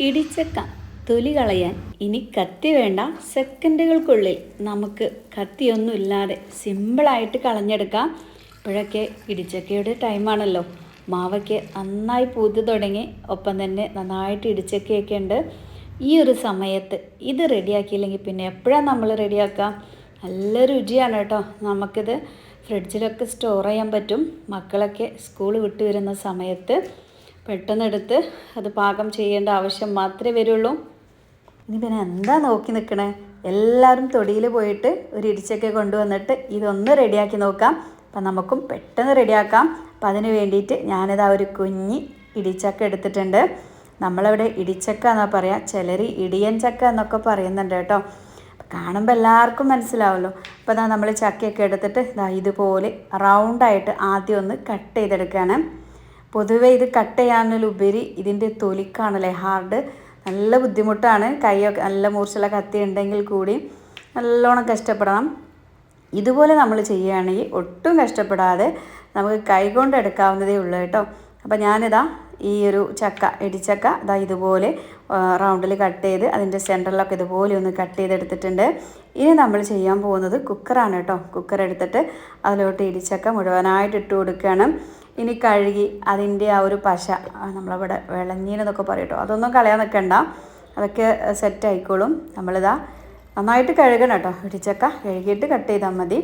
ഇടിച്ചക്ക തൊലി കളയാൻ. ഇനി കത്തി വേണ്ട. സെക്കൻഡുകൾക്കുള്ളിൽ നമുക്ക് കത്തിയൊന്നും ഇല്ലാതെ സിമ്പിളായിട്ട് കളഞ്ഞെടുക്കാം. ഇപ്പോഴൊക്കെ ഇടിച്ചക്കയുടെ ടൈമാണല്ലോ. മാവയ്ക്ക് നന്നായി പൂത്ത് തുടങ്ങി. ഒപ്പം തന്നെ നന്നായിട്ട് ഇടിച്ചക്കയൊക്കെ ഉണ്ട്. ഈ ഒരു സമയത്ത് ഇത് റെഡിയാക്കിയില്ലെങ്കിൽ പിന്നെ എപ്പോഴാണ് നമ്മൾ റെഡിയാക്കുക? നല്ല രുചിയാണ് കേട്ടോ. നമുക്കിത് ഫ്രിഡ്ജിലൊക്കെ സ്റ്റോർ ചെയ്യാൻ പറ്റും. മക്കളൊക്കെ സ്കൂൾ വിട്ട് വരുന്ന സമയത്ത് പെട്ടെന്നെടുത്ത് അത് പാകം ചെയ്യേണ്ട ആവശ്യം മാത്രമേ വരുള്ളൂ. ഇനി പിന്നെ എന്താ നോക്കി നിൽക്കണേ? എല്ലാവരും തൊടിയിൽ പോയിട്ട് ഒരു ഇടിച്ചൊക്കെ കൊണ്ടുവന്നിട്ട് ഇതൊന്ന് റെഡിയാക്കി നോക്കാം. അപ്പം നമുക്കും പെട്ടെന്ന് റെഡിയാക്കാം. അപ്പം അതിന് വേണ്ടിയിട്ട് ഞാനിതാ ഒരു കുഞ്ഞി ഇടിച്ചക്ക എടുത്തിട്ടുണ്ട്. നമ്മളവിടെ ഇടിച്ചക്ക എന്നാ പറയാം? ചിലർ ഇടിയൻ ചക്ക എന്നൊക്കെ പറയുന്നുണ്ട് കേട്ടോ. കാണുമ്പോൾ എല്ലാവർക്കും മനസ്സിലാവുമല്ലോ അപ്പോൾ ഇതാ നമ്മൾ ചക്കയൊക്കെ എടുത്തിട്ട് ഇതാ ഇതുപോലെ റൗണ്ടായിട്ട് ആദ്യം ഒന്ന് കട്ട് ചെയ്തെടുക്കുകയാണ് പൊതുവേ ഇത് കട്ട് ചെയ്യാനുള്ളുപരി ഇതിന്റെ തൊലിക്കാണല്ലേ? ഹാർഡ് നല്ല ബുദ്ധിമുട്ടാണ്. കൈയൊക്കെ നല്ല മൂർച്ചുള്ള കത്തി ഉണ്ടെങ്കിൽ കൂടി നല്ലോണം കഷ്ടപ്പെടണം. ഇതുപോലെ നമ്മൾ ചെയ്യുകയാണെങ്കിൽ ഒട്ടും കഷ്ടപ്പെടാതെ നമുക്ക് കൈകൊണ്ട് എടുക്കാവുന്നതേ ഉള്ളൂ കേട്ടോ. അപ്പോൾ ഞാനിതാ ഈ ഒരു ചക്ക ഇടിച്ചക്ക ഇതാ ഇതുപോലെ റൗണ്ടിൽ കട്ട് ചെയ്ത് അതിന്റെ സെന്ററിലൊക്കെ ഇതുപോലെ ഒന്ന് കട്ട് ചെയ്തെടുത്തിട്ടുണ്ട്. ഇനി നമ്മൾ ചെയ്യാൻ പോകുന്നത് കുക്കറാണ് കേട്ടോ. കുക്കർ എടുത്തിട്ട് അതിലോട്ട് ഇടിച്ചക്ക മുഴുവനായിട്ട് ഇട്ട് കൊടുക്കുകയാണ്. ഇനി കഴുകി അതിന്റെ ആ ഒരു പശ നമ്മളവിടെ വിളഞ്ഞീനെന്നൊക്കെ പറയട്ടോ അതൊന്നും കളയാൻ നിൽക്കണ്ട. അതൊക്കെ സെറ്റ് ആയിക്കോളും. നമ്മളിതാ നന്നായിട്ട് കഴുകണം കേട്ടോ. ഇടിച്ചക്ക കഴുകിയിട്ട് കട്ട് ചെയ്താൽ മതി.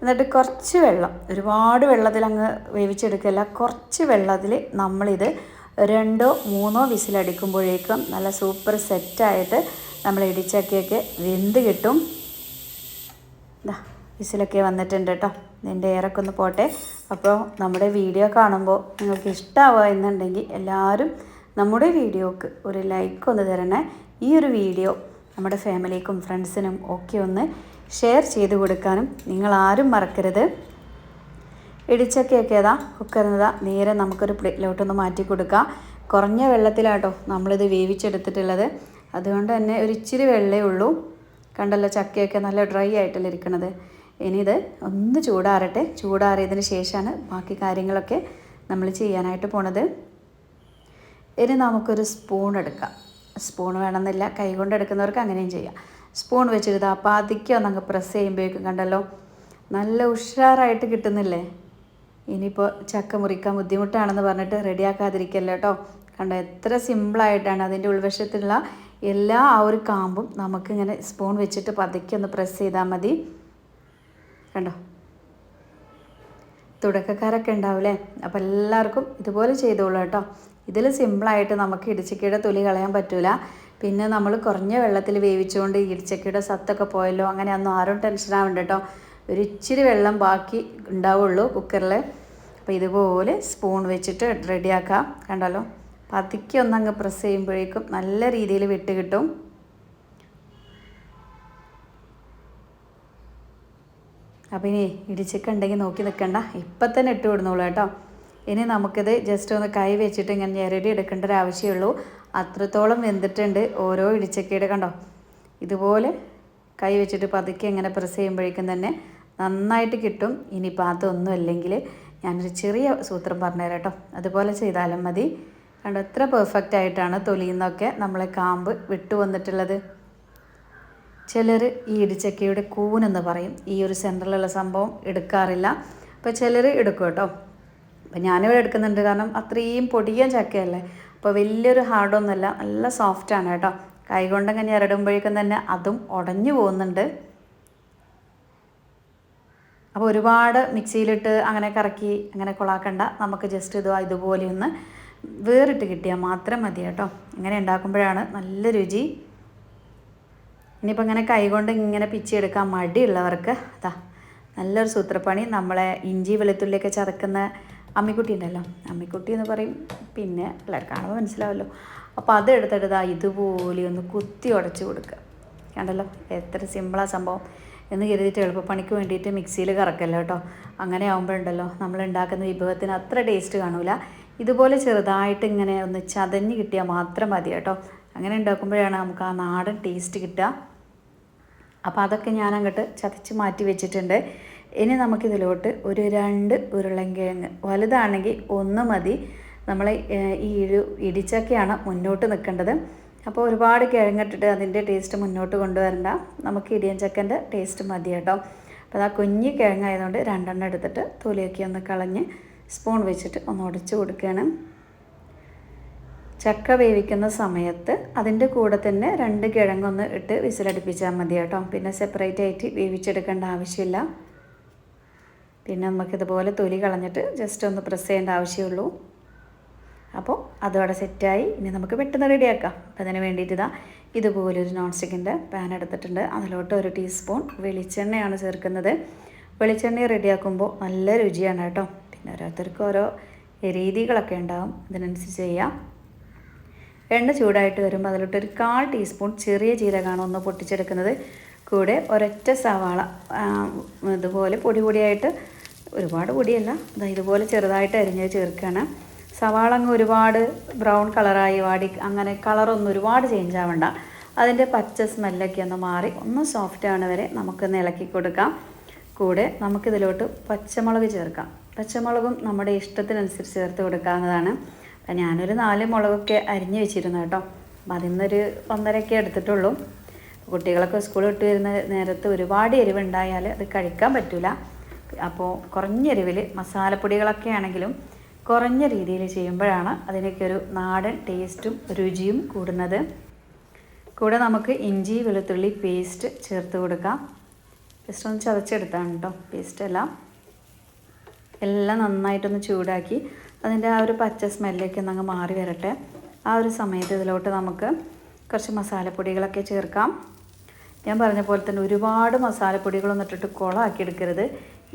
എന്നിട്ട് കുറച്ച് വെള്ളം ഒരുപാട് വെള്ളത്തിൽ അങ്ങ് വേവിച്ചെടുക്കില്ല കുറച്ച് വെള്ളത്തിൽ നമ്മളിത് രണ്ടോ മൂന്നോ വിസിലടിക്കുമ്പോഴേക്കും നല്ല സൂപ്പർ സെറ്റായിട്ട് നമ്മൾ ഇടിച്ചക്കയൊക്കെ വെന്ത് കിട്ടും. വിസിലൊക്കെ വന്നിട്ടുണ്ട് കേട്ടോ. ഇതിന്റെ ഏറൊക്കെ ഒന്ന് പോട്ടെ. അപ്പോൾ നമ്മുടെ വീഡിയോ കാണുമ്പോൾ നിങ്ങൾക്ക് ഇഷ്ടമാവുക എന്നുണ്ടെങ്കിൽ എല്ലാവരും നമ്മുടെ വീഡിയോക്ക് ഒരു ലൈക്ക് ഒന്ന് തരണേ. ഈ ഒരു വീഡിയോ നമ്മുടെ ഫാമിലിക്കും ഫ്രണ്ട്സിനും ഒക്കെ ഒന്ന് ഷെയർ ചെയ്ത് കൊടുക്കാനും നിങ്ങൾ ആരും മറക്കരുത്. ഇടിച്ചക്കയൊക്കെ ഏതാ കുക്കറിനതാ നേരെ നമുക്കൊരു പ്ലേറ്റിലോട്ടൊന്ന് മാറ്റി കൊടുക്കാം. കുറഞ്ഞ വെള്ളത്തിലാട്ടോ നമ്മളിത് വേവിച്ചെടുത്തിട്ടുള്ളത്. അതുകൊണ്ട് തന്നെ ഒരു ഇച്ചിരി വെള്ളേ ഉള്ളൂ. കണ്ടല്ലോ ചക്കയൊക്കെ നല്ല ഡ്രൈ ആയിട്ടല്ലേ ഇരിക്കണത്. ഇനി ഇത് ഒന്ന് ചൂടാറട്ടെ. ചൂടാറിയതിന് ശേഷമാണ് ബാക്കി കാര്യങ്ങളൊക്കെ നമ്മൾ ചെയ്യാനായിട്ട് പോണത്. ഇനി നമുക്കൊരു സ്പൂൺ എടുക്കാം. സ്പൂൺ വേണമെന്നില്ല. കൈകൊണ്ട് എടുക്കുന്നവർക്ക് അങ്ങനെയും ചെയ്യാം. സ്പൂൺ വെച്ചിരുത് ആ അതിക്കോ ഒന്നങ്ങ് പ്രസ് ചെയ്യുമ്പോഴേക്കും കണ്ടല്ലോ നല്ല ഉഷാറായിട്ട് കിട്ടുന്നില്ലേ? ഇനിയിപ്പോൾ ചക്ക മുറിക്കാൻ ബുദ്ധിമുട്ടാണെന്ന് പറഞ്ഞിട്ട് റെഡിയാക്കാതിരിക്കല്ലോ കേട്ടോ കണ്ടോ എത്ര സിമ്പിളായിട്ടാണ് അതിന്റെ ഉൾവശത്തുള്ള എല്ലാ ആ ഒരു കാമ്പും നമുക്കിങ്ങനെ സ്പൂൺ വെച്ചിട്ട് പതുക്കി ഒന്ന് പ്രസ് ചെയ്താൽ മതി. കണ്ടോ? തുടക്കക്കാരൊക്കെ ഉണ്ടാവില്ലേ അപ്പോൾ എല്ലാവർക്കും ഇതുപോലെ ചെയ്തോളൂ കേട്ടോ. ഇതിൽ സിമ്പിളായിട്ട് നമുക്ക് ഇടിച്ചക്കയുടെ തൊലി കളയാൻ പറ്റില്ല പിന്നെ നമ്മൾ കുറഞ്ഞ വെള്ളത്തിൽ വേവിച്ചുകൊണ്ട് ഇടിച്ചക്കയുടെ സത്തൊക്കെ പോയല്ലോ അങ്ങനെ ഒന്നും ആരും ടെൻഷൻ ആവണ്ട കേട്ടോ. ഒരു ഇച്ചിരി വെള്ളം ബാക്കി ഉണ്ടാവുള്ളൂ കുക്കറിൽ അപ്പോൾ ഇതുപോലെ സ്പൂൺ വെച്ചിട്ട് റെഡിയാക്കാം കണ്ടല്ലോ? പതുക്കെ ഒന്നങ്ങ് പ്രസ് ചെയ്യുമ്പോഴേക്കും നല്ല രീതിയിൽ വിട്ട് കിട്ടും. അപ്പോൾ ഇനി ഇടിച്ചൊക്കെ ഉണ്ടെങ്കിൽ നോക്കി നിൽക്കണ്ട ഇപ്പം തന്നെ ഇട്ട് വിടുന്നുള്ളൂ കേട്ടോ. ഇനി നമുക്കിത് ജസ്റ്റ് ഒന്ന് കൈ വെച്ചിട്ട് ഇങ്ങനെ ഞെരടി എടുക്കേണ്ട ഒരു ആവശ്യമുള്ളൂ അത്രത്തോളം വെന്തിട്ടുണ്ട് ഓരോ ഇടിച്ചക്കയുടെ കണ്ടോ? ഇതുപോലെ കൈ വെച്ചിട്ട് പതുക്കെ ഇങ്ങനെ പ്രസ് ചെയ്യുമ്പോഴേക്കും തന്നെ നന്നായിട്ട് കിട്ടും. ഇനിയിപ്പോൾ അതൊന്നും അല്ലെങ്കിൽ ഞാനൊരു ചെറിയ സൂത്രം പറഞ്ഞുതരാം കേട്ടോ. അതുപോലെ ചെയ്താലും മതി. കണ്ടോ? എത്ര പെർഫെക്റ്റ് ആയിട്ടാണ് തൊലിയിൽ നിന്നൊക്കെ നമ്മളെ കാമ്പ് വിട്ടു വന്നിട്ടുള്ളത്. ചിലർ ഈ ഇടിച്ചക്കയുടെ കൂനെന്ന് പറയും. ഈ ഒരു സെന്ററിലുള്ള സംഭവം എടുക്കാറില്ല. അപ്പോൾ ചിലർ എടുക്കും കേട്ടോ. അപ്പോൾ ഞാനിവിടെ എടുക്കുന്നുണ്ട് കാരണം അത്രയും പൊടിയ ചക്കയല്ലേ. അപ്പോൾ വലിയൊരു ഹാർഡൊന്നുമല്ല നല്ല സോഫ്റ്റാണ് കേട്ടോ. കൈകൊണ്ടങ്ങനെ ഇരടുമ്പോഴേക്കും തന്നെ അതും ഉടഞ്ഞു പോകുന്നുണ്ട്. അപ്പോൾ ഒരുപാട് മിക്സിയിലിട്ട് അങ്ങനെ കറക്കി അങ്ങനെ കൊളാക്കണ്ട. നമുക്ക് ജസ്റ്റ് ഇത് ഇതുപോലെ ഒന്ന് വേറിട്ട് കിട്ടിയാൽ മാത്രം മതി കേട്ടോ. ഇങ്ങനെ ഉണ്ടാക്കുമ്പോഴാണ് നല്ല രുചി. ഇനിയിപ്പോൾ ഇങ്ങനെ കൈകൊണ്ട് ഇങ്ങനെ പിച്ചെടുക്കാൻ മടിയുള്ളവർക്ക് അതാ നല്ലൊരു സൂത്രപ്പണി. നമ്മളെ ഇഞ്ചി വെളുത്തുള്ളിയൊക്കെ ചതക്കുന്ന അമ്മിക്കുട്ടി ഉണ്ടല്ലോ. അമ്മിക്കുട്ടി എന്ന് പറയും പിന്നെ എല്ലാവർക്കും കാണുമ്പോൾ മനസ്സിലാവല്ലോ. അപ്പോൾ അത് എടുത്തെടുത്താ ഇതുപോലെ ഒന്ന് കുത്തി ഉടച്ച് കൊടുക്കുക കണ്ടല്ലോ? എത്ര സിമ്പിളാണ് സംഭവം. എന്ന് കരുതിയിട്ട് എളുപ്പപ്പണിക്ക് വേണ്ടിയിട്ട് മിക്സിയിൽ കറക്കല്ലോ കേട്ടോ അങ്ങനെ ആകുമ്പോഴുണ്ടല്ലോ നമ്മൾ ഉണ്ടാക്കുന്ന വിഭവത്തിന് അത്ര ടേസ്റ്റ് കാണൂല. ഇതുപോലെ ചെറുതായിട്ട് ഇങ്ങനെ ഒന്ന് ചതഞ്ഞ് കിട്ടിയാൽ മാത്രം മതി കേട്ടോ. അങ്ങനെ ഉണ്ടാക്കുമ്പോഴാണ് നമുക്ക് ആ നാടൻ ടേസ്റ്റ് കിട്ടുക. അപ്പോൾ അതൊക്കെ ഞാൻ അങ്ങോട്ട് ചതച്ച് മാറ്റി വെച്ചിട്ടുണ്ട്. ഇനി നമുക്കിതിലോട്ട് ഒരു രണ്ട് ഉരുളൻകിഴങ്ങ് വലുതാണെങ്കിൽ ഒന്ന് മതി. നമ്മൾ ഈ ഇഴു ഇടിച്ചൊക്കെയാണ് മുന്നോട്ട് നിൽക്കേണ്ടത്. അപ്പോൾ ഒരുപാട് കിഴങ്ങിട്ടിട്ട് അതിന്റെ ടേസ്റ്റ് മുന്നോട്ട് കൊണ്ടുവരണ്ട. നമുക്ക് ഇടിയഞ്ചക്കന്റെ ടേസ്റ്റ് മതി കേട്ടോ. അപ്പോൾ അത് ആ കുഞ്ഞ് കിഴങ്ങായതുകൊണ്ട് രണ്ടെണ്ണം എടുത്തിട്ട് തൊലിയൊക്കെ ഒന്ന് കളഞ്ഞ് സ്പൂൺ വെച്ചിട്ട് ഒന്ന് ഉടച്ച് കൊടുക്കുകയാണ്. ചക്ക വേവിക്കുന്ന സമയത്ത് അതിന്റെ കൂടെ തന്നെ രണ്ട് കിഴങ്ങൊന്ന് ഇട്ട് വിസിലടുപ്പിച്ചാൽ മതി കേട്ടോ. പിന്നെ സെപ്പറേറ്റ് ആയിട്ട് വേവിച്ചെടുക്കേണ്ട ആവശ്യമില്ല. പിന്നെ നമുക്കിതുപോലെ തൊലി കളഞ്ഞിട്ട് ജസ്റ്റ് ഒന്ന് പ്രസ് ചെയ്യേണ്ട ആവശ്യമുള്ളൂ. അപ്പോൾ അതോടെ സെറ്റായി. ഇനി നമുക്ക് പെട്ടെന്ന് റെഡിയാക്കാം. അപ്പോൾ അതിന് വേണ്ടിയിട്ട് ഇതാ ഇതുപോലൊരു നോൺ സ്റ്റിക്കിന്റെ പാൻ എടുത്തിട്ടുണ്ട്. അതിലോട്ട് ഒരു ടീസ്പൂൺ വെളിച്ചെണ്ണയാണ് ചേർക്കുന്നത്. വെളിച്ചെണ്ണ റെഡിയാക്കുമ്പോൾ നല്ല രുചിയാണ് കേട്ടോ. പിന്നെ ഓരോരുത്തർക്കും ഓരോ രീതികളൊക്കെ ഉണ്ടാവും. അതിനനുസരിച്ച് ചെയ്യാം. എണ്ണ ചൂടായിട്ട് വരുമ്പോൾ അതിലോട്ട് ഒരു കാൽ ടീസ്പൂൺ ചെറിയ ജീരകമാണ് ഒന്ന് പൊട്ടിച്ചെടുക്കുന്നത്. കൂടെ ഒരൊറ്റ സവാള ഇതുപോലെ പൊടി പൊടിയായിട്ട് ഒരുപാട് പൊടിയല്ല ഇതുപോലെ ചെറുതായിട്ട് അരിഞ്ഞ് ചേർക്കുകയാണ്. സവാള അങ്ങ് ഒരുപാട് ബ്രൗൺ കളറായി വാടി അങ്ങനെ കളറൊന്നും ഒരുപാട് ചേഞ്ച് ആവണ്ട. അതിന്റെ പച്ച സ്മെല്ലൊക്കെ ഒന്ന് മാറി ഒന്ന് സോഫ്റ്റ് ആണ് വരെ നമുക്കൊന്ന് ഇളക്കി കൊടുക്കാം. കൂടെ നമുക്കിതിലോട്ട് പച്ചമുളക് ചേർക്കാം. പച്ചമുളകും നമ്മുടെ ഇഷ്ടത്തിനനുസരിച്ച് ചേർത്ത് കൊടുക്കാവുന്നതാണ്. അപ്പം ഞാനൊരു നാല് മുളകൊക്കെ അരിഞ്ഞ് വെച്ചിരുന്നു കേട്ടോ. അതിൽ നിന്നൊരു ഒന്നരയൊക്കെ എടുത്തിട്ടുള്ളൂ. കുട്ടികളൊക്കെ സ്കൂൾ വിട്ട് വരുന്ന നേരത്ത് ഒരുപാട് എരിവുണ്ടായാൽ അത് കഴിക്കാൻ പറ്റില്ല അപ്പോൾ കുറഞ്ഞ എരിവിൽ മസാലപ്പൊടികളൊക്കെ ആണെങ്കിലും കുറഞ്ഞ രീതിയിൽ ചെയ്യുമ്പോഴാണ് അതിനൊക്കെ ഒരു നാടൻ ടേസ്റ്റും രുചിയും കൂടുന്നത്. കൂടെ നമുക്ക് ഇഞ്ചി വെളുത്തുള്ളി പേസ്റ്റ് ചേർത്ത് കൊടുക്കാം. ജസ്റ്റ് ഒന്ന് ചതച്ചെടുത്താണ് കേട്ടോ പേസ്റ്റ് എല്ലാം. എല്ലാം നന്നായിട്ടൊന്ന് ചൂടാക്കി അതിന്റെ ആ ഒരു പച്ച സ്മെല്ലൊക്കെ ഒന്ന് അങ്ങ് മാറി വരട്ടെ. ആ ഒരു സമയത്ത് ഇതിലോട്ട് നമുക്ക് കുറച്ച് മസാലപ്പൊടികളൊക്കെ ചേർക്കാം. ഞാൻ പറഞ്ഞ പോലെ തന്നെ ഒരുപാട് മസാലപ്പൊടികളൊന്നും ഇട്ടിട്ട് കുളമാക്കിയെടുക്കരുത്.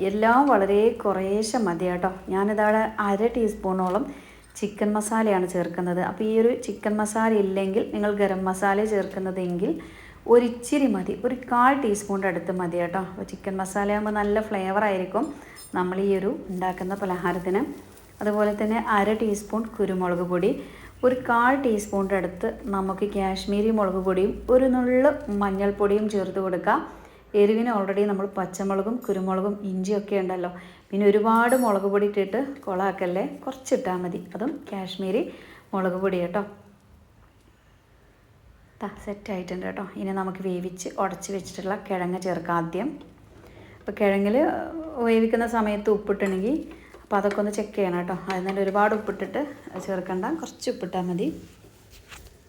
എല്ലാം വളരെ കുറേശ്ശെ മതി കേട്ടോ. ഞാനിതവിടെ അര ടീസ്പൂണോളം ചിക്കൻ മസാലയാണ് ചേർക്കുന്നത്. അപ്പോൾ ഈ ഒരു ചിക്കൻ മസാല ഇല്ലെങ്കിൽ നിങ്ങൾ ഗരം മസാല ചേർക്കുന്നതെങ്കിൽ ഒരിച്ചിരി മതി. ഒരു കാൽ ടീസ്പൂണിന്റെ അടുത്ത് മതി കേട്ടോ. അപ്പോൾ ചിക്കൻ മസാലയാകുമ്പോൾ നല്ല ഫ്ലേവർ ആയിരിക്കും നമ്മൾ ഈ ഒരു ഉണ്ടാക്കുന്ന പലഹാരത്തിന്. അതുപോലെ തന്നെ അര ടീസ്പൂൺ കുരുമുളക് പൊടി ഒരു കാൽ ടീസ്പൂണിന്റെ അടുത്ത് നമുക്ക് കാശ്മീരി മുളക് പൊടിയും ഒരു നുള്ളു മഞ്ഞൾപ്പൊടിയും ചേർത്ത് കൊടുക്കാം. എരിവിന് ഓൾറെഡി നമ്മൾ പച്ചമുളകും കുരുമുളകും ഇഞ്ചിയൊക്കെ ഉണ്ടല്ലോ. പിന്നെ ഒരുപാട് മുളക് പൊടി ഇട്ടിട്ട് കൊളാക്കല്ലേ? കുറച്ചിട്ടാൽ മതി. അതും കാശ്മീരി മുളക് പൊടി കേട്ടോ. സെറ്റ് ആയിട്ടുണ്ട് കേട്ടോ. ഇനി നമുക്ക് വേവിച്ച് ഉടച്ച് വെച്ചിട്ടുള്ള കിഴങ്ങ് ചേർക്കാം ആദ്യം. അപ്പോൾ കിഴങ്ങിൽ വേവിക്കുന്ന സമയത്ത് ഉപ്പിട്ടുണ്ടെങ്കിൽ അപ്പോൾ അതൊക്കെ ഒന്ന് ചെക്ക് ചെയ്യണം കേട്ടോ. അതിൽ ഒരുപാട് ഉപ്പിട്ടിട്ട് ചേർക്കണ്ട. കുറച്ച് ഉപ്പിട്ടാൽ മതി.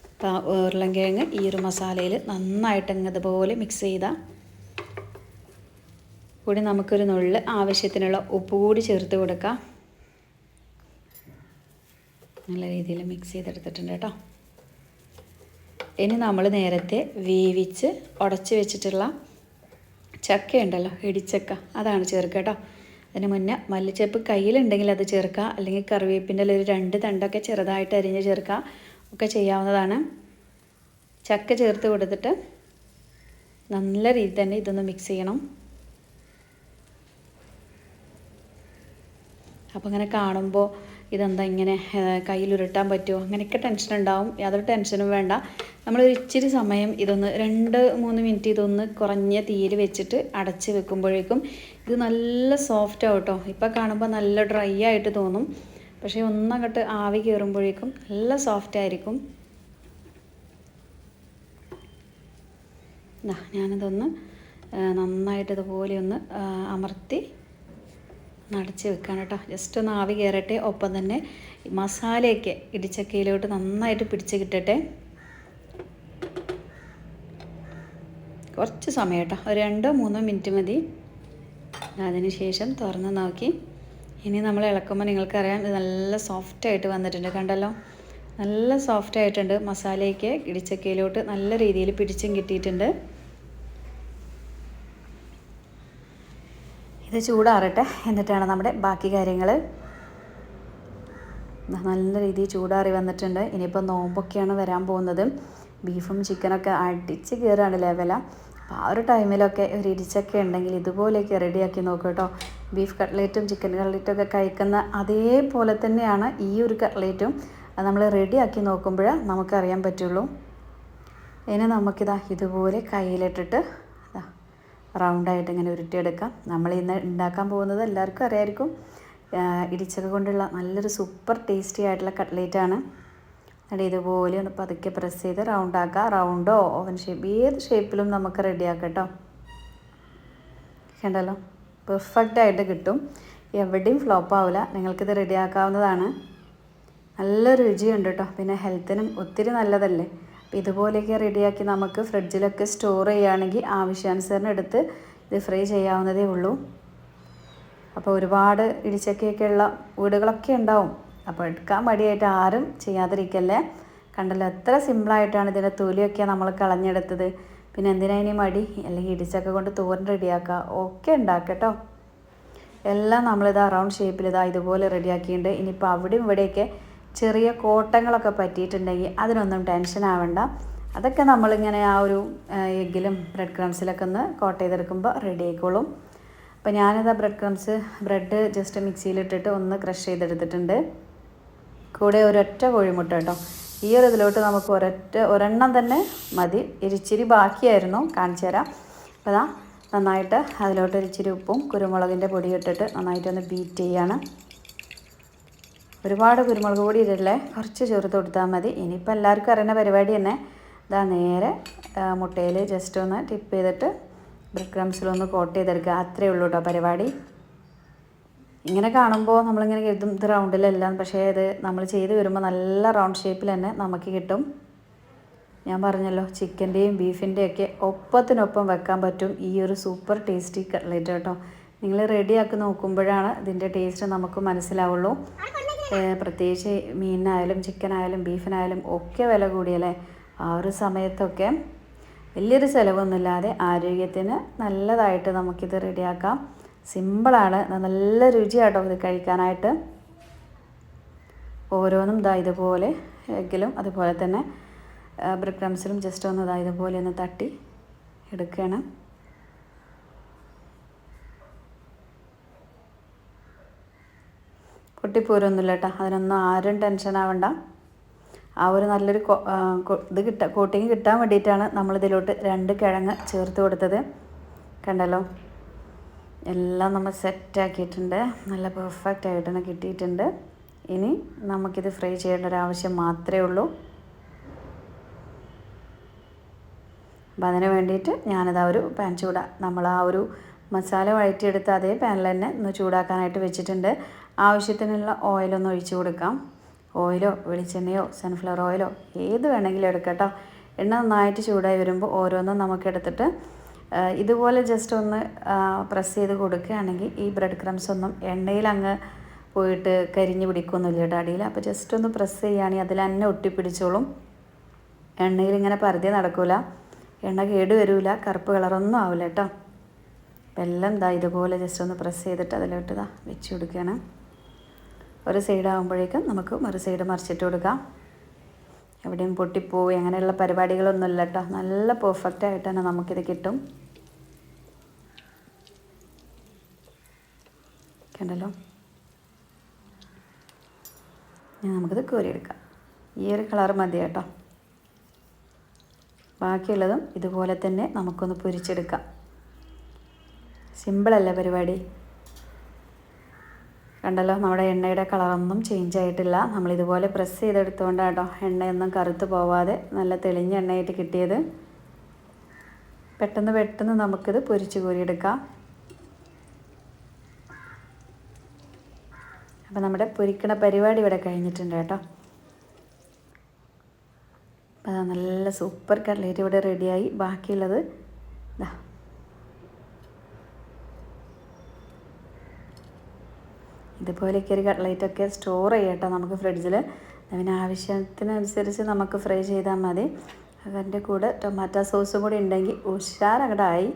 അപ്പോൾ ഉരുളൻകിഴങ്ങ് ഈ ഒരു മസാലയിൽ നന്നായിട്ട് ഇതുപോലെ മിക്സ് ചെയ്താൽ കൂടി നമുക്കൊരു നുള്ളിൽ ആവശ്യത്തിനുള്ള ഉപ്പ് കൂടി ചേർത്ത് കൊടുക്കാം. നല്ല രീതിയിൽ മിക്സ് ചെയ്തെടുത്തിട്ടുണ്ട് കേട്ടോ. ഇനി നമ്മൾ നേരത്തെ വേവിച്ച് ഉടച്ച് വെച്ചിട്ടുള്ള ചക്ക ഉണ്ടല്ലോ ഇടിച്ചക്ക. അതാണ് ചേർക്കുക കേട്ടോ. അതിന് മുന്നേ മല്ലിച്ചപ്പ് കയ്യിലുണ്ടെങ്കിൽ അത് ചേർക്കുക. അല്ലെങ്കിൽ കറിവേപ്പിന്റെ ഒരു രണ്ട് തണ്ടൊക്കെ ചെറുതായിട്ട് അരിഞ്ഞ് ചേർക്കുക. ഒക്കെ ചെയ്യാവുന്നതാണ്. ചക്ക ചേർത്ത് കൊടുത്തിട്ട് നല്ല രീതിയിൽ തന്നെ ഇതൊന്ന് മിക്സ് ചെയ്യണം. അപ്പോൾ അങ്ങനെ കാണുമ്പോൾ ഇതെന്താ ഇങ്ങനെ കയ്യിലുരുട്ടാൻ പറ്റുമോ? അങ്ങനെയൊക്കെ ടെൻഷൻ ഉണ്ടാവും. യാതൊരു ടെൻഷനും വേണ്ട. നമ്മൾ ഇച്ചിരി സമയം ഇതൊന്ന് രണ്ട് മൂന്ന് മിനിറ്റ് ഇതൊന്ന് കുറഞ്ഞ തീയിൽ വെച്ചിട്ട് അടച്ച് വെക്കുമ്പോഴേക്കും ഇത് നല്ല സോഫ്റ്റ് ആവും കേട്ടോ. ഇപ്പോൾ കാണുമ്പോൾ നല്ല ഡ്രൈ ആയിട്ട് തോന്നും. പക്ഷേ ഒന്നങ്ങോട്ട് ആവി കയറുമ്പോഴേക്കും നല്ല സോഫ്റ്റ് ആയിരിക്കും. ഞാനിതൊന്ന് നന്നായിട്ട് ഇതുപോലെ ഒന്ന് അമർത്തി നടച്ച് വെക്കാൻ കേട്ടോ. ജസ്റ്റ് ഒന്ന് ആവി കയറട്ടെ ഒപ്പം തന്നെ മസാലയൊക്കെ ഇടിച്ചക്കയിലോട്ട് നന്നായിട്ട് പിടിച്ച് കിട്ടട്ടെ. കുറച്ച് സമയം കേട്ടോ. ഒരു രണ്ടോ മൂന്നോ മിനിറ്റ് മതി. അതിന് ശേഷം തുറന്ന് നോക്കി. ഇനി നമ്മൾ ഇളക്കുമ്പോൾ നിങ്ങൾക്കറിയാം ഇത് നല്ല സോഫ്റ്റായിട്ട് വന്നിട്ടുണ്ട് കണ്ടല്ലോ? നല്ല സോഫ്റ്റ് ആയിട്ടുണ്ട്. മസാലയൊക്കെ ഇടിച്ചക്കയിലോട്ട് നല്ല രീതിയിൽ പിടിച്ചും കിട്ടിയിട്ടുണ്ട്. ഇത് ചൂടാറട്ടെ. എന്നിട്ടാണ് നമ്മുടെ ബാക്കി കാര്യങ്ങൾ. നല്ല രീതിയിൽ ചൂടാറി വന്നിട്ടുണ്ട്. ഇനിയിപ്പോൾ നോമ്പൊക്കെയാണ് വരാൻ പോകുന്നത്. ബീഫും ചിക്കനൊക്കെ അടിച്ച് കയറാണ് ലെവല. അപ്പോൾ ആ ഒരു ടൈമിലൊക്കെ ഒരു ഇരിച്ചൊക്കെ ഉണ്ടെങ്കിൽ ഇതുപോലെയൊക്കെ റെഡിയാക്കി നോക്കുക കേട്ടോ. ബീഫ് കട്ട്ലേറ്റും ചിക്കൻ കട്ട്ലേറ്റും ഒക്കെ കഴിക്കുന്ന അതേപോലെ തന്നെയാണ് ഈ ഒരു കട്ട്ലേറ്റും. അത് നമ്മൾ റെഡിയാക്കി നോക്കുമ്പോൾ നമുക്കറിയാൻ പറ്റുള്ളൂ. ഇനി നമുക്കിതാ ഇതുപോലെ കയ്യിലിട്ടിട്ട് റൗണ്ടായിട്ട് ഇങ്ങനെ ഉരുട്ടിയെടുക്കാം. നമ്മൾ ഇന്ന് ഉണ്ടാക്കാൻ പോകുന്നത് എല്ലാവർക്കും അറിയായിരിക്കും. ഇടിച്ചക്ക കൊണ്ടുള്ള നല്ലൊരു സൂപ്പർ ടേസ്റ്റി ആയിട്ടുള്ള കട്ട്ലേറ്റാണ്. എന്നിട്ട് ഇതുപോലെ ഒന്ന് പതുക്കെ പ്രസ് ചെയ്ത് റൗണ്ട് ആക്കുക റൗണ്ടോ ഓവൻ ഷേപ്പ് ഏത് ഷേപ്പിലും നമുക്ക് റെഡിയാക്കാം കേട്ടോ. കണ്ടല്ലോ? പെർഫെക്റ്റ് ആയിട്ട് കിട്ടും. എവിടെയും ഫ്ലോപ്പ് ആവില്ല നിങ്ങൾക്കിത് റെഡിയാക്കാവുന്നതാണ് നല്ല രുചിയുണ്ട് കേട്ടോ. പിന്നെ ഹെൽത്തിനും ഒത്തിരി നല്ലതല്ലേ? അപ്പോൾ ഇതുപോലെയൊക്കെ റെഡിയാക്കി നമുക്ക് ഫ്രിഡ്ജിലൊക്കെ സ്റ്റോർ ചെയ്യുകയാണെങ്കിൽ ആവശ്യാനുസരണം എടുത്ത് ഇത് ഫ്രൈ ചെയ്യാവുന്നതേ ഉള്ളൂ. അപ്പോൾ ഒരുപാട് ഇടിച്ചക്കയൊക്കെ ഉള്ള വീടുകളൊക്കെ ഉണ്ടാവും. അപ്പോൾ എടുക്കാൻ മടിയായിട്ട് ആരും ചെയ്യാതിരിക്കല്ലേ? കണ്ടല്ലോ എത്ര സിമ്പിളായിട്ടാണ് ഇതിന്റെ തൊലിയൊക്കെ നമ്മൾ കളഞ്ഞെടുത്തത്. പിന്നെ എന്തിനാ ഇനി മടി? അല്ലെങ്കിൽ ഇടിച്ചൊക്കെ കൊണ്ട് തോരൻ റെഡിയാക്കുക. ഒക്കെ ഉണ്ടാക്കട്ടോ. എല്ലാം നമ്മളിത് റൗണ്ട് ഷേപ്പിൽ ഇതാ ഇതുപോലെ റെഡിയാക്കിയിട്ടുണ്ട്. ഇനിയിപ്പോൾ അവിടെയും ഇവിടെയൊക്കെ ചെറിയ കോട്ടങ്ങളൊക്കെ പറ്റിയിട്ടുണ്ടെങ്കിൽ അതിനൊന്നും ടെൻഷൻ ആവണ്ട. അതൊക്കെ നമ്മളിങ്ങനെ ആ ഒരു എഗ്ഗിലും ബ്രെഡ് ക്രംസിലൊക്കെ ഒന്ന് കോട്ട് ചെയ്തെടുക്കുമ്പോൾ റെഡി ആയിക്കോളും. അപ്പോൾ ഞാനിതാ ബ്രെഡ് ക്രംസ് ബ്രെഡ് ജസ്റ്റ് മിക്സിയിലിട്ടിട്ട് ഒന്ന് ക്രഷ് ചെയ്തെടുത്തിട്ടുണ്ട്. കൂടെ ഒരൊറ്റ കോഴിമുട്ട കേട്ടോ. ഈ ഒരു ഇതിലോട്ട് നമുക്ക് ഒരൊറ്റ ഒരെണ്ണം തന്നെ മതി. ഇരിച്ചിരി ബാക്കിയായിരുന്നു കാണിച്ചു തരാം. അപ്പോൾ അതാ നന്നായിട്ട് അതിലോട്ട് ഇച്ചിരി ഉപ്പും കുരുമുളകിന്റെ പൊടി ഇട്ടിട്ട് നന്നായിട്ട് ഒന്ന് ബീറ്റ് ചെയ്യാണ്. ഒരുപാട് കുരുമുളക് പൊടി ഇടല്ലേ? കുറച്ച് ചെറുത് കൊടുത്താൽ മതി. ഇനിയിപ്പോൾ എല്ലാവർക്കും അറിയുന്ന പരിപാടി തന്നെ. ഇതാ നേരെ മുട്ടയിൽ ജസ്റ്റ് ഒന്ന് ടിപ്പ് ചെയ്തിട്ട് ബ്രെഡ് ക്രംസിലൊന്ന് കോട്ട് ചെയ്തെടുക്കുക. അത്രയേ ഉള്ളൂ കേട്ടോ പരിപാടി. ഇങ്ങനെ കാണുമ്പോൾ നമ്മളിങ്ങനെ കരുതും ഇത് റൗണ്ടിലല്ല പക്ഷേ ഇത് നമ്മൾ ചെയ്ത് വരുമ്പോൾ നല്ല റൗണ്ട് ഷേപ്പിൽ തന്നെ നമുക്ക് കിട്ടും. ഞാൻ പറഞ്ഞല്ലോ ചിക്കന്റെയും ബീഫിന്റെയും ഒക്കെ ഒപ്പത്തിനൊപ്പം വെക്കാൻ പറ്റും ഈ ഒരു സൂപ്പർ ടേസ്റ്റി കട്ട്ലേറ്റ് കേട്ടോ. നിങ്ങൾ റെഡിയാക്കി നോക്കുമ്പോഴാണ് ഇതിന്റെ ടേസ്റ്റ് നമുക്ക് മനസ്സിലാവുള്ളൂ. പ്രത്യേകിച്ച് മീനിനായാലും ചിക്കനായാലും ബീഫിനായാലും ഒക്കെ വില കൂടിയല്ലേ? ആ ഒരു സമയത്തൊക്കെ വലിയൊരു ചിലവൊന്നുമില്ലാതെ ആരോഗ്യത്തിന് നല്ലതായിട്ട് നമുക്കിത് റെഡിയാക്കാം. സിമ്പിളാണ്. നല്ല രുചിയാട്ടോ ഇത് കഴിക്കാനായിട്ട്. ഓരോന്നും ഇതാ ഇതുപോലെ എഗ്ഗിലും അതുപോലെ തന്നെ ബ്രെഡ് ക്രംസിലും ജസ്റ്റ് ഒന്ന് ഇതാ ഇതുപോലെ ഒന്ന് തട്ടി എടുക്കണം. പൊട്ടിപ്പോരൊന്നുമില്ല കേട്ടോ അതിനൊന്നും ആരും ടെൻഷൻ ആവണ്ട. ആ ഒരു നല്ലൊരു ഇത് കിട്ട കോട്ടിങ് കിട്ടാൻ വേണ്ടിയിട്ടാണ് നമ്മളിതിലോട്ട് രണ്ട് കിഴങ്ങ് ചേർത്ത് കൊടുത്തത്. കണ്ടല്ലോ? എല്ലാം നമ്മൾ സെറ്റാക്കിയിട്ടുണ്ട് നല്ല പെർഫെക്റ്റ് ആയിട്ട് തന്നെ കിട്ടിയിട്ടുണ്ട്. ഇനി നമുക്കിത് ഫ്രൈ ചെയ്യേണ്ട ഒരു ആവശ്യം മാത്രമേ ഉള്ളൂ. അപ്പം അതിന് വേണ്ടിയിട്ട് ഞാനത് ആ ഒരു പാൻ ചൂടാ. നമ്മൾ ആ ഒരു മസാല വഴറ്റിയെടുത്ത് അതേ പാനിൽ തന്നെ ഒന്ന് ചൂടാക്കാനായിട്ട് വെച്ചിട്ടുണ്ട്. ആവശ്യത്തിനുള്ള ഓയിലൊന്ന് ഒഴിച്ചു കൊടുക്കാം. ഓയിലോ വെളിച്ചെണ്ണയോ സൺഫ്ലവർ ഓയിലോ ഏത് വേണമെങ്കിലും എടുക്കാം കേട്ടോ. എണ്ണ നന്നായിട്ട് ചൂടായി വരുമ്പോൾ ഓരോന്നും നമുക്ക് എടുത്തിട്ട് ഇതുപോലെ ജസ്റ്റ് ഒന്ന് പ്രസ് ചെയ്ത് കൊടുക്കുകയാണെങ്കിൽ ഈ ബ്രെഡ് ക്രംസ് ഒന്നും എണ്ണയിൽ അങ്ങ് പോയിട്ട് കരിഞ്ഞു പിടിക്കൊന്നുമില്ല അടിയിൽ. അപ്പോൾ ജസ്റ്റ് ഒന്ന് പ്രസ് ചെയ്യുകയാണെങ്കിൽ അതിൽ തന്നെ ഒട്ടിപ്പിടിച്ചോളും. എണ്ണയിൽ ഇങ്ങനെ പരതി നടക്കില്ല എണ്ണ കേട് വരില്ല കറുപ്പ് കളറൊന്നും ആവില്ല കേട്ടോ. എല്ലാം ഇതാ ഇതുപോലെ ജസ്റ്റ് ഒന്ന് പ്രസ് ചെയ്തിട്ട് അതിലോട്ട് ഇതാ വെച്ച് കൊടുക്കുകയാണ്. ഒരു സൈഡ് ആകുമ്പോഴേക്കും നമുക്ക് മറു സൈഡ് മറിച്ചിട്ട് കൊടുക്കാം. എവിടെയും പൊട്ടിപ്പോയി അങ്ങനെയുള്ള പരിപാടികളൊന്നുമില്ല കേട്ടോ നല്ല പെർഫെക്റ്റ് ആയിട്ട് തന്നെ നമുക്കിത് കിട്ടും. കണ്ടല്ലോ? നമുക്കിത് കോരിയെടുക്കാം. ഈ ഒരു കളർ മതി കേട്ടോ. ബാക്കിയുള്ളതും ഇതുപോലെ തന്നെ നമുക്കൊന്ന് പൊരിച്ചെടുക്കാം. സിമ്പിളല്ലേ പരിപാടി? കണ്ടല്ലോ നമ്മുടെ എണ്ണയുടെ കളറൊന്നും ചേഞ്ച് ആയിട്ടില്ല. നമ്മൾ ഇതുപോലെ പ്രസ് ചെയ്തെടുത്തുകൊണ്ടാണ് കേട്ടോ എണ്ണയൊന്നും കറുത്ത് പോവാതെ നല്ല തെളിഞ്ഞ എണ്ണയായിട്ട് കിട്ടിയത്. പെട്ടെന്ന് പെട്ടെന്ന് നമുക്കിത് പൊരിച്ച് കോരിയെടുക്കാം. അപ്പം നമ്മുടെ പൊരിക്കണ പരിപാടി ഇവിടെ കഴിഞ്ഞിട്ടുണ്ട് കേട്ടോ. അപ്പം നല്ല സൂപ്പർ കട്ട്ലേറ്റ് ഇവിടെ റെഡിയായി ബാക്കിയുള്ളത് ഇതാ ഇതുപോലെയൊക്കെ ഒരു കട്ട്ലേറ്റൊക്കെ സ്റ്റോർ ചെയ്യട്ടോ നമുക്ക് ഫ്രിഡ്ജിൽ അതിന് ആവശ്യത്തിനനുസരിച്ച് നമുക്ക് ഫ്രൈ ചെയ്താൽ മതി. അതിന്റെ കൂടെ ടൊമാറ്റോ സോസും കൂടി ഉണ്ടെങ്കിൽ ഉഷാറകടായി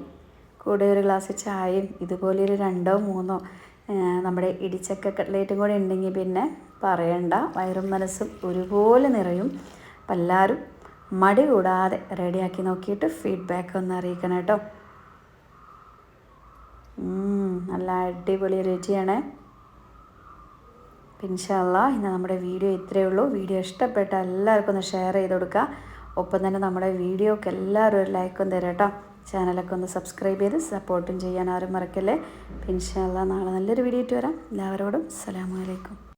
കൂടെ ഒരു ഗ്ലാസ് ചായയും ഇതുപോലെ ഒരു രണ്ടോ മൂന്നോ നമ്മുടെ ഇടിച്ചക്ക കട്ട്ലേറ്റും കൂടി ഉണ്ടെങ്കിൽ പിന്നെ പറയണ്ട. വയറും മനസ്സും ഒരുപോലെ നിറയും. അപ്പം എല്ലാവരും മടി കൂടാതെ റെഡിയാക്കി നോക്കിയിട്ട് ഫീഡ്ബാക്ക് ഒന്ന് അറിയിക്കണം കേട്ടോ നല്ല അടിപൊളി രുചിയാണ്. പിൻഷല്ല ഇന്ന് നമ്മുടെ വീഡിയോ ഇത്രയേ ഉള്ളൂ. വീഡിയോ ഇഷ്ടപ്പെട്ട എല്ലാവർക്കും ഒന്ന് ഷെയർ ചെയ്ത് കൊടുക്കുക. ഒപ്പം തന്നെ നമ്മുടെ വീഡിയോക്ക് എല്ലാവരും ഒരു ലൈക്കും തരാം കേട്ടോ. ചാനലൊക്കെ ഒന്ന് സബ്സ്ക്രൈബ് ചെയ്ത് സപ്പോർട്ടും ചെയ്യാൻ ആരും മറക്കല്ലേ. ഇൻഷാല്ല നാളെ നല്ലൊരു വീഡിയോ ഇട്ട് വരാം. എല്ലാവരോടും അസ്സലാമു അലൈക്കും.